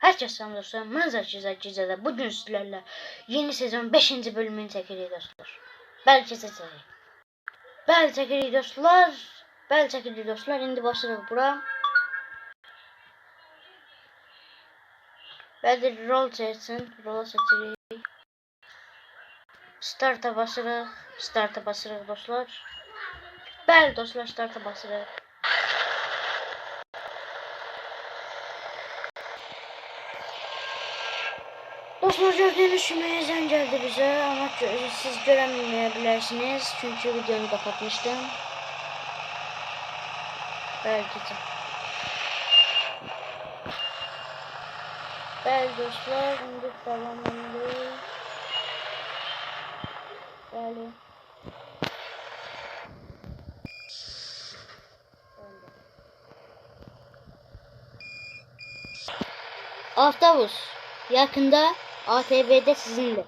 Herkes selam dostlar. Manzara çizer çizerde bugün sizlerle yeni sezon 5. bölümünü çekirik dostlar. Belki seçerik. Bəli çekirik dostlar. Bəli çekirik dostlar. İndi başlayırıq bura. Bəli rol seçsin. Rola seçirik. Starta basırıq. Starta basırıq dostlar. Bəli dostlar starta basırıq. Gördüğünüz gibi heyecan geldi bize ama siz göremeyebilirsiniz çünkü videomu kapatmıştım. Belki de. Bəli dostlar, indi devam edirik. Bəli. Avtobus yakında ATV'de sizinle.